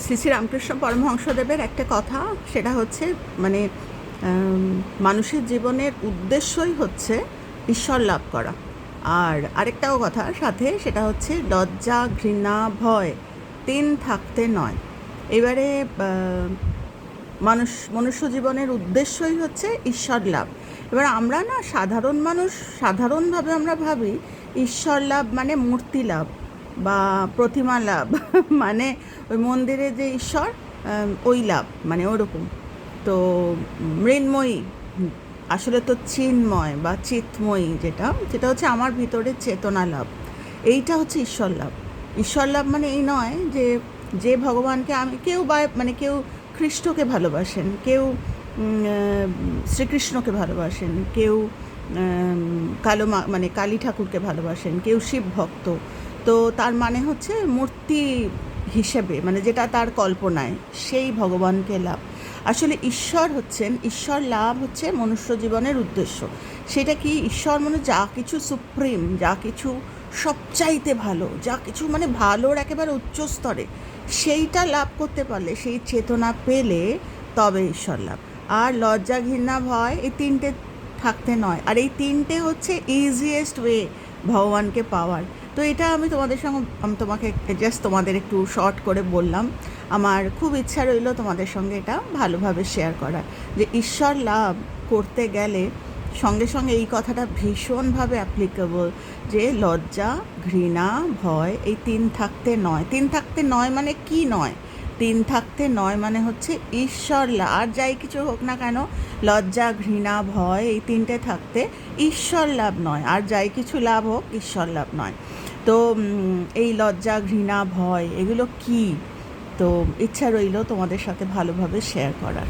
শ্রী শ্রী রামকৃষ্ণ পরমহংসদেবের একটা কথা, সেটা হচ্ছে মানে মানুষের জীবনের উদ্দেশ্যই হচ্ছে ঈশ্বর লাভ করা। আর আরেকটাও কথা সাথে, সেটা হচ্ছে লজ্জা, ঘৃণা, ভয়, তিন থাকতে নয়। এবারে মানুষ, মনুষ্য জীবনের উদ্দেশ্যই হচ্ছে ঈশ্বর লাভ। এবার আমরা না সাধারণ মানুষ, সাধারণভাবে আমরা ভাবি, ঈশ্বর লাভ মানে মূর্তি লাভ। বা প্রতিমা লাভ মানে ওই মন্দিরে যে ঈশ্বর ওই লাভ মানে ওরকম। তো মৃন্ময়ী, আসলে তো চিন্ময় বা চিৎময়ী যেটা যেটা হচ্ছে আমার ভিতরে চেতনা লাভ। এইটা হচ্ছে ঈশ্বর লাভ। ঈশ্বর লাভ মানে এই নয় যে যে ভগবানকে আমি, কেউ বা মানে কেউ খ্রিস্টকে ভালোবাসেন, কেউ শ্রীকৃষ্ণকে ভালোবাসেন, কেউ কালো মানে কালী ঠাকুরকে ভালোবাসেন, কেউ শিব ভক্ত তো তার মানে হচ্ছে মূর্তি হিসেবে মানে যেটা তার কল্পনায়, সেই ভগবানকে লাভ। আসলে ঈশ্বর হচ্ছেন, ঈশ্বর লাভ হচ্ছে মনুষ্য জীবনের উদ্দেশ্য। সেটা কি ঈশ্বর মানে যা কিছু সুপ্রিম, যা কিছু সবচাইতে ভালো, যা কিছু মানে ভালোর একেবারে উচ্চ স্তরে, সেইটা লাভ করতে পারলে, সেই চেতনা পেলে তবে ঈশ্বর লাভ। আর লজ্জা ঘৃণা ভয় এই তিনটে থাকতে নয়। আর এই তিনটে হচ্ছে ইজিয়েস্ট ওয়ে ভগবানকে পাওয়ার। তো এটা আমি তোমাদের সঙ্গে, আমি তোমাকে জাস্ট তোমাদের একটু শর্ট করে বললাম। আমার খুব ইচ্ছা রইল তোমাদের সঙ্গে এটা ভালোভাবে শেয়ার করার। যে ঈশ্বর লাভ করতে গেলে সঙ্গে সঙ্গে এই কথাটা ভীষণভাবে অ্যাপ্লিকেবল যে লজ্জা, ঘৃণা, ভয়, এই তিন থাকতে নয়। তিন থাকতে নয় মানে কি নয়? তিন থাকতে নয় মানে হচ্ছে ঈশ্বর লাভ আর যাই কিছু হোক না কেন, লজ্জা, ঘৃণা, ভয়, এই তিনটে থাকতে ঈশ্বর লাভ নয়। আর যাই কিছু লাভ হোক, ঈশ্বর লাভ নয়। তো এই লজ্জা, ঘৃণা, ভয়, এগুলো কি? তো ইচ্ছা রইল তোমাদের সাথে ভালোভাবে শেয়ার করার।